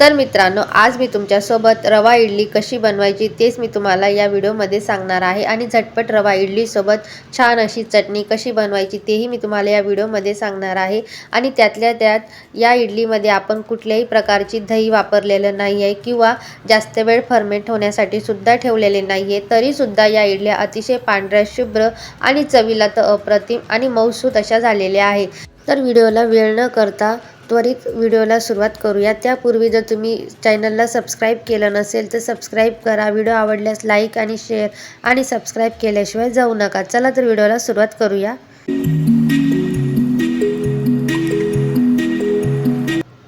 तर मित्रांनो आज मी तुमच्यासोबत रवा इडली कशी बनवायची तेच मी तुम्हाला या व्हिडिओमध्ये सांगणार आहे. आणि झटपट रवा इडलीसोबत छान अशी चटणी कशी बनवायची तेही मी तुम्हाला या व्हिडिओमध्ये सांगणार आहे. आणि त्यातल्या त्यात या इडलीमध्ये आपण कुठल्याही प्रकारची दही वापरलेलं नाही आहे किंवा जास्त वेळ फर्मेंट होण्यासाठी सुद्धा ठेवलेले नाही आहे. तरीसुद्धा या इडल्या अतिशय पांढऱ्या शुभ्र आणि चवीला तर अप्रतिम आणि मऊसूत अशा झालेल्या आहे तर व्हिडिओला वेळ न करता त्वरित व्हिडिओला सुरुवात करूया. त्यापूर्वी जर तुम्ही चॅनलला सबस्क्राईब केलं नसेल तर सबस्क्राईब करा. व्हिडिओ आवडल्यास लाईक आणि शेअर आणि सबस्क्राईब केल्याशिवाय जाऊ नका. चला तर व्हिडिओला सुरुवात करूया.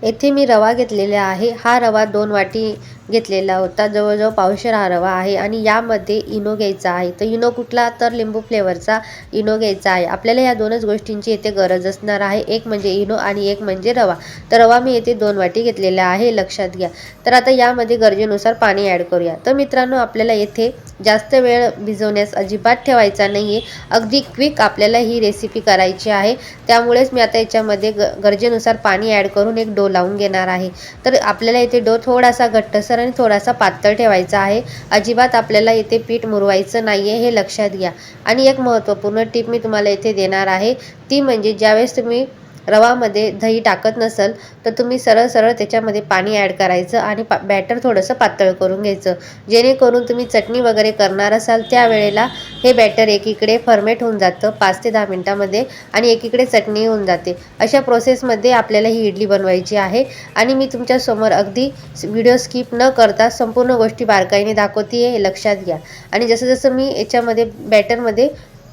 येथे मी रवा घेतलेला आहे. हा रवा दोन वाटी घेतलेला होता. जवळजवळ पावशेर हा रवा आहे आणि यामध्ये इनो घ्यायचा आहे. तर इनो कुठला? तर लिंबू फ्लेवरचा इनो घ्यायचा आहे. आपल्याला या दोनच गोष्टींची येथे गरज असणार आहे. एक म्हणजे इनो आणि एक म्हणजे रवा. तर रवा मी येथे दोन वाटी घेतलेला आहे. लक्षात घ्या. तर आता यामध्ये गरजेनुसार पाणी ॲड करूया. तर मित्रांनो आपल्याला येथे जास्त वेळ भिजवण्यास अजिबात ठेवायचा नाही आहे अगदी क्विक आपल्याला ही रेसिपी करायची आहे. त्यामुळेच मी आता याच्यामध्ये ग गरजेनुसार पाणी ॲड करून एक डो लावून घेणार आहे. तर आपल्याला इथे डो थोडासा घट्टसर आणि थोडासा पातळ ठेवायचा आहे. अजिबात आपल्याला इथे पीठ मुरवायचं नाही आहे हे लक्षात घ्या. आणि एक महत्त्वपूर्ण टीप मी तुम्हाला इथे देणार आहे. ती म्हणजे ज्यावेळेस तुम्ही रवामध्ये दही टाकत नसेल तर तुम्ही सरळ सरळ त्याच्यामध्ये पाणी ॲड करायचं आणि पा बॅटर थोडंसं पातळ करून घ्यायचं. जेणेकरून तुम्ही चटणी वगैरे करणार असाल त्यावेळेला हे बॅटर एकीकडे फर्मेट होऊन जातं पाच ते दहा मिनटामध्ये आणि एकीकडे चटणी होऊन जाते. अशा प्रोसेसमध्ये आपल्याला ही इडली बनवायची आहे. आणि मी तुमच्यासमोर अगदी व्हिडिओ स्किप न करता संपूर्ण गोष्टी बारकाईने दाखवते हे लक्षात घ्या. आणि जसं जसं मी याच्यामध्ये बॅटरमध्ये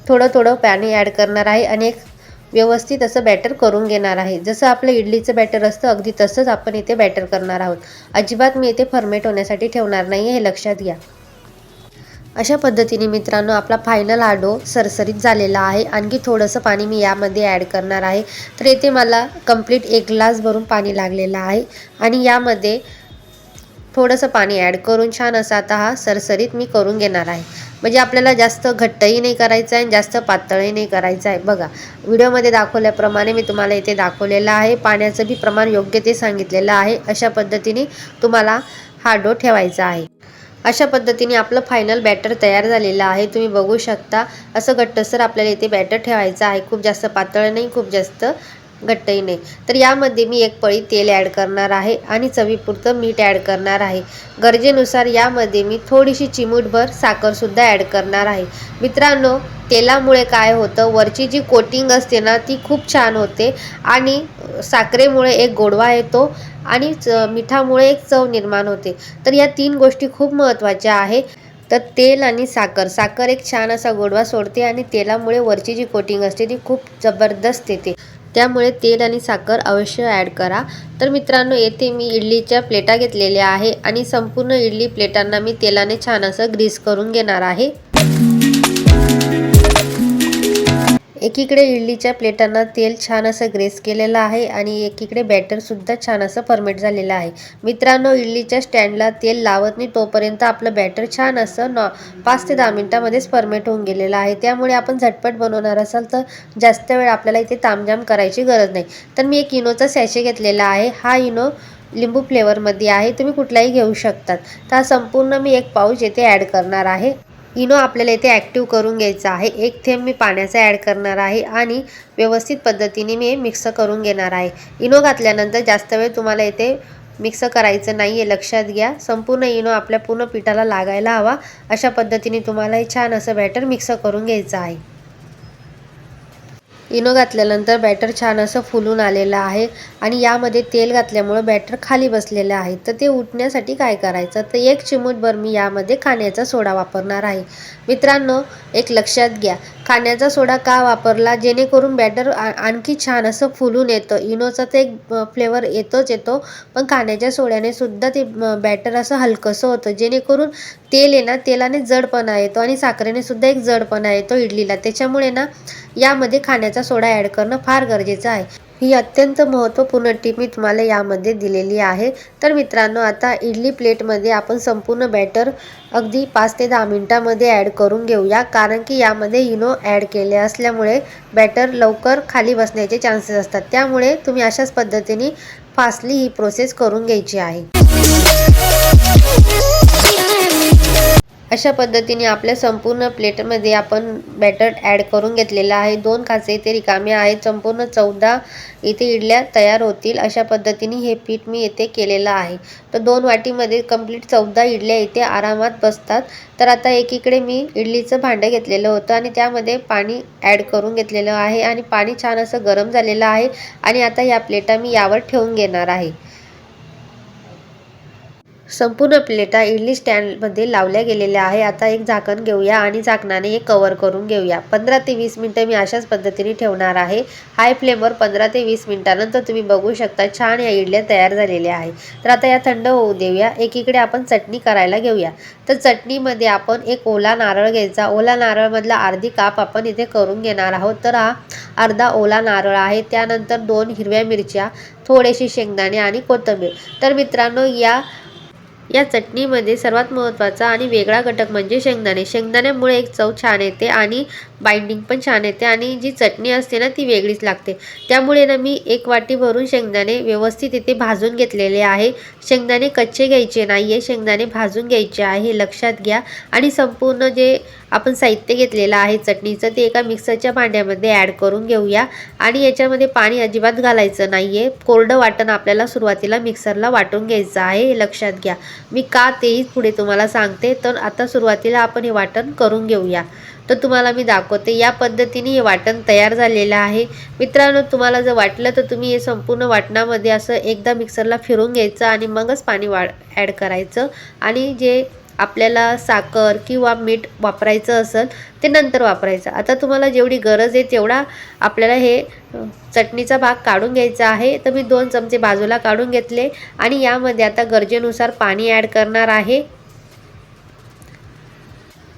थोडं थोडं पाणी ॲड करणार आहे आणि एक व्यवस्थित असं बॅटर करून घेणार आहे. जसं आपलं इडलीचं बॅटर असतं अगदी तसंच आपण इथे बॅटर करणार आहोत. अजिबात मी इथे फर्मेट होण्यासाठी ठेवणार नाही हे लक्षात घ्या. अशा पद्धतीने मित्रांनो आपला फायनल हा डो सरसरीत झालेला आहे. आणखी थोडंसं पाणी मी यामध्ये ॲड करणार आहे. तर येथे मला कंप्लीट एक ग्लास भरून पाणी लागलेलं आहे. आणि यामध्ये थोडंसं पाणी ॲड करून छान असा आता हा सरसरीत मी करून घेणार आहे. म्हणजे आपल्याला जास्त घट्टही नाही करायचं आहे आणि जास्त पातळही नाही करायचं आहे. बघा व्हिडिओमध्ये दाखवल्याप्रमाणे मी तुम्हाला इथे दाखवलेलं आहे. पाण्याचं बी प्रमाण योग्य ते सांगितलेलं आहे. अशा पद्धतीने तुम्हाला हा डो ठेवायचा आहे. अशा पद्धतीने आपलं फायनल बॅटर तयार झालेलं आहे. तुम्ही बघू शकता असं घट्टसर आपल्याला इथे बॅटर ठेवायचं आहे. खूप जास्त पातळ नाही खूप जास्त घट्टही नाही. तर यामध्ये मी एक पळी तेल ॲड करणार आहे आणि चवीपुरतं मीठ ॲड करणार आहे. गरजेनुसार यामध्ये मी थोडीशी चिमूटभर साखरसुद्धा ॲड करणार आहे. मित्रांनो तेलामुळे काय होतं वरची जी कोटिंग असते ना ती खूप छान होते आणि साखरेमुळे एक गोडवा येतो आणि च मिठामुळे एक चव निर्माण होते. तर या तीन गोष्टी खूप महत्त्वाच्या आहे. तर तेल आणि साखर साखर एक छान असा गोडवा सोडते आणि तेलामुळे वरची जी कोटिंग असते ती खूप जबरदस्त येते. त्यामुळे तेल आणि साखर अवश्य ॲड करा. तर मित्रांनो येथे मी इडलीच्या प्लेटा घेतलेल्या आहे आणि संपूर्ण इडली प्लेटांना मी तेलाने छान असं ग्रीस करून घेणार आहे. एकीकडे इडलीच्या प्लेटांना तेल छान असं ग्रेस केलेलं आहे आणि एकीकडे बॅटरसुद्धा छान असं फर्मेट झालेलं आहे. मित्रांनो इडलीच्या स्टँडला तेल लावत नाही तोपर्यंत आपलं बॅटर छान असं नॉ पाच ते दहा मिनटामध्येच फर्मेट होऊन गेलेलं आहे. त्यामुळे आपण झटपट बनवणार असाल तर जास्त वेळ आपल्याला इथे तामजाम करायची गरज नाही. तर मी एक इनोचा सॅशे घेतलेला आहे. हा इनो लिंबू फ्लेवरमध्ये आहे. तुम्ही कुठलाही घेऊ शकतात. तर हा संपूर्ण मी एक पाऊच येथे ॲड करणार आहे. इनो आपल्याला इथे ॲक्टिव्ह करून घ्यायचा आहे. एक थेंब मी पाण्याचा ॲड करणार आहे आणि व्यवस्थित पद्धतीने मी मिक्स करून घेणार आहे. इनो घातल्यानंतर जास्त वेळ तुम्हाला इथे मिक्स करायचं नाही आहे लक्षात घ्या. संपूर्ण इनो आपल्या पूर्ण पिठाला लागायला हवा. अशा पद्धतीने तुम्हाला हे छान असं बॅटर मिक्स करून घ्यायचं आहे. इनो घातल्यानंतर बॅटर छान असं फुलून आलेलं आहे आणि यामध्ये तेल घातल्यामुळं बॅटर खाली बसलेलं आहे. तर ते उठण्यासाठी काय करायचं? तर एक चिमूटभर मी यामध्ये खाण्याचा सोडा वापरणार आहे. मित्रांनो एक लक्षात घ्या. खाण्याचा सोडा का वापरला? जेणेकरून बॅटर आणखी छान असं फुलून येतं. इनोचा तर एक फ्लेवर येतोच येतो. पण खाण्याच्या सोड्याने सुद्धा ते बॅटर असं हलकंसं होतं. जेणेकरून तेल आहे ना तेलाने जडपणा येतो आणि साखरेने सुद्धा एक जडपणा येतो इडलीला. त्याच्यामुळे ना यामध्ये खाण्याचा सोडा ॲड करणं फार गरजेचं आहे. ही अत्यंत महत्त्वपूर्ण टीप मी तुम्हाला यामध्ये दिलेली आहे. तर मित्रांनो आता इडली प्लेटमध्ये आपण संपूर्ण बॅटर अगदी पाच ते दहा मिनटामध्ये ॲड करून घेऊया. कारण की यामध्ये इनो ॲड केले असल्यामुळे बॅटर लवकर खाली बसण्याचे चान्सेस असतात. त्यामुळे तुम्ही अशाच पद्धतीने फास्टली ही प्रोसेस करून घ्यायची आहे. अशा पद्धतीने आपल्या संपूर्ण प्लेटमध्ये आपण बॅटर ॲड करून घेतलेलं आहे. दोन काचे इथे रिकामे आहेत. संपूर्ण चौदा इथे इडल्या तयार होतील अशा पद्धतीने हे पीठ मी येथे केलेलं आहे. तर दोन वाटीमध्ये कंप्लीट चौदा इडल्या इथे आरामात बसतात. तर आता एकीकडे मी इडलीचं भांडं घेतलेलं होतं आणि त्यामध्ये पाणी ॲड करून घेतलेलं आहे आणि पाणी छान असं गरम झालेलं आहे आणि आता या प्लेटा मी यावर ठेवून घेणार आहे. संपूर्ण प्लेटा इडली स्टँडमध्ये लावल्या गेलेल्या आहे. आता एक झाकण घेऊया आणि झाकणाने एक कवर करून घेऊया. पंधरा ते वीस मिनटं मी अशाच पद्धतीने ठेवणार आहे. हाय फ्लेमवर पंधरा ते वीस मिनटानंतर तुम्ही बघू शकता छान या इडल्या तयार झालेल्या आहे तर आता या थंड होऊ देऊया. एकीकडे आपण चटणी करायला घेऊया. तर चटणीमध्ये आपण एक ओला नारळ घ्यायचा. ओला नारळमधला अर्धी काप आपण इथे करून घेणार आहोत. तर हा अर्धा ओला नारळ आहे. त्यानंतर दोन हिरव्या मिरच्या थोडेसे शेंगदाणे आणि कोथिंबीर. तर मित्रांनो या या चटणीमध्ये सर्वात महत्त्वाचा आणि वेगळा घटक म्हणजे शेंगदाणे. शेंगदाण्यामुळे एक चव छान येते आणि बाइंडिंग पण छान येते आणि जी चटणी असते ना ती वेगळीच लागते. त्यामुळे ना मी एक वाटी भरून शेंगदाणे व्यवस्थित इथे भाजून घेतलेले आहे. शेंगदाणे कच्चे घ्यायचे नाही आहे शेंगदाणे भाजून घ्यायचे आहे लक्षात घ्या. आणि संपूर्ण जे आपण साहित्य घेतलेलं आहे चटणीचं ते एका मिक्सरच्या भांड्यामध्ये ॲड करून घेऊया. आणि याच्यामध्ये पाणी अजिबात घालायचं नाही आहे कोरडं वाटण आपल्याला सुरुवातीला मिक्सरला वाटून घ्यायचं आहे हे लक्षात घ्या. मी का तेही पुढे तुम्हाला सांगते. तर आता सुरुवातीला आपण हे वाटण करून घेऊया. तर तुम्हाला मी दाखवते. या पद्धतीने हे वाटण तयार झालेलं आहे. मित्रांनो तुम्हाला जर वाटलं तर तुम्ही हे संपूर्ण वाटणामध्ये असं एकदा मिक्सरला फिरून घ्यायचं आणि मगच पाणी वा ॲड करायचं. आणि जे आपल्याला साखर किंवा मीठ वापरायचं असेल ते नंतर वापरायचं. आता तुम्हाला जेवढी गरज आहे तेवढा आपल्याला हे चटणीचा भाग काढून घ्यायचा आहे. तर मी दोन चमचे बाजूला काढून घेतले. आणि यामध्ये आता गरजेनुसार पाणी ॲड करणार आहे.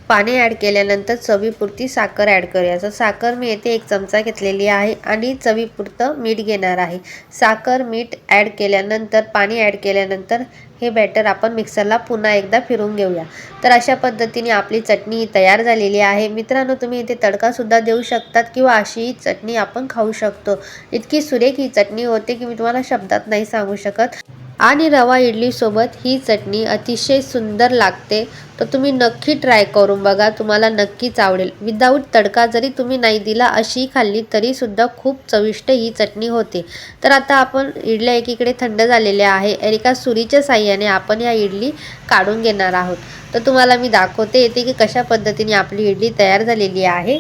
पाणी ॲड केल्यानंतर चवीपुरती साखर ॲड करूया. तर साखर मी येथे एक चमचा घेतलेली आहे आणि चवीपुरतं मीठ घेणार आहे. साखर मीठ ॲड केल्यानंतर पाणी ॲड केल्यानंतर हे बॅटर आपण मिक्सरला पुन्हा एकदा फिरून घेऊया. तर अशा पद्धतीने आपली चटणी तयार झालेली आहे. मित्रांनो तुम्ही इथे तडकासुद्धा देऊ शकतात किंवा अशी ही चटणी आपण खाऊ शकतो. इतकी सुरेख ही चटणी होते की मी तुम्हाला शब्दात नाही सांगू शकत. आणि रवा इडलीसोबत ही चटणी अतिशय सुंदर लागते. तर तुम्ही नक्की ट्राय करून बघा तुम्हाला नक्कीच आवडेल. विदाऊट तडका जरी तुम्ही नाही दिला अशी खाल्ली तरीसुद्धा खूप चविष्ट ही चटणी होते. तर आता आपण इडल्या एकीकडे थंड झालेल्या आहे. एका सुरीच्या साह्याने आपण या इडली काढून घेणार आहोत. तर तुम्हाला मी दाखवते येते की कशा पद्धतीने आपली इडली तयार झालेली आहे.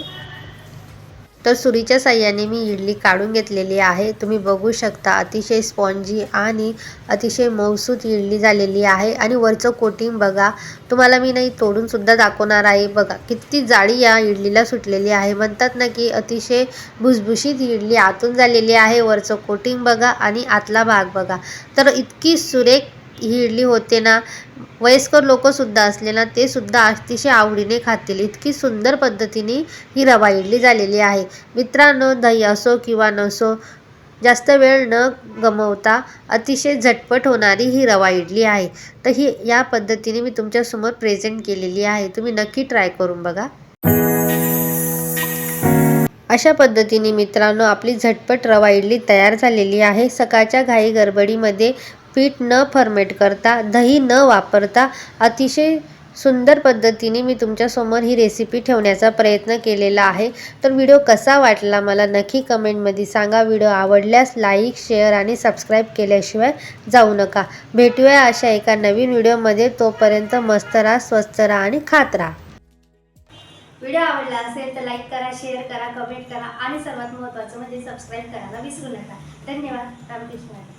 तर सुरीच्या साह्याने मी इडली काढून घेतलेली आहे. तुम्ही बघू शकता अतिशय स्पॉन्जी आणि अतिशय मौसूत इडली झालेली आहे. आणि वरचं कोटिंग बघा तुम्हाला मी नाही तोडूनसुद्धा दाखवणार आहे. बघा किती जाळी या इडलीला सुटलेली आहे. म्हणतात ना की अतिशय भुसभुशीत इडली आतून झालेली आहे. वरचं कोटिंग बघा आणि आतला भाग बघा. तर इतकी सुरेख ही इडली होते ना. वयस्कर लोकंसुद्धा असले ना ते सुद्धा अतिशय आवडीने खातील. इतकी सुंदर पद्धतीने ही रवा इडली झालेली आहे. मित्रांनो दही असो किंवा नसो जास्त वेळ न गमवता अतिशय झटपट होणारी ही रवा इडली आहे. तर ही या पद्धतीने मी तुमच्यासमोर प्रेझेंट केलेली आहे. तुम्ही नक्की ट्राय करून बघा. अशा पद्धतीने मित्रांनो आपली झटपट रवा इडली तयार झालेली आहे. सकाळच्या घाई गडबडीमध्ये पीठ न फर्मेट करता दही न वापरता अतिशय सुंदर पद्धतीने मी तुमच्यासमोर ही रेसिपी ठेवण्याचा प्रयत्न केलेला आहे. तर व्हिडिओ कसा वाटला मला नक्की कमेंटमध्ये सांगा. व्हिडिओ आवडल्यास लाईक शेअर आणि सबस्क्राईब केल्याशिवाय जाऊ नका. भेटूया अशा एका नवीन व्हिडिओमध्ये तोपर्यंत मस्त राहा स्वस्त राहा आणि खात राहा. व्हिडिओ आवडला असेल तर लाईक करा शेअर करा कमेंट करा आणि सर्वात महत्त्वाचं म्हणजे सबस्क्राईब करायला विसरू नका. धन्यवाद. रामकृष्ण.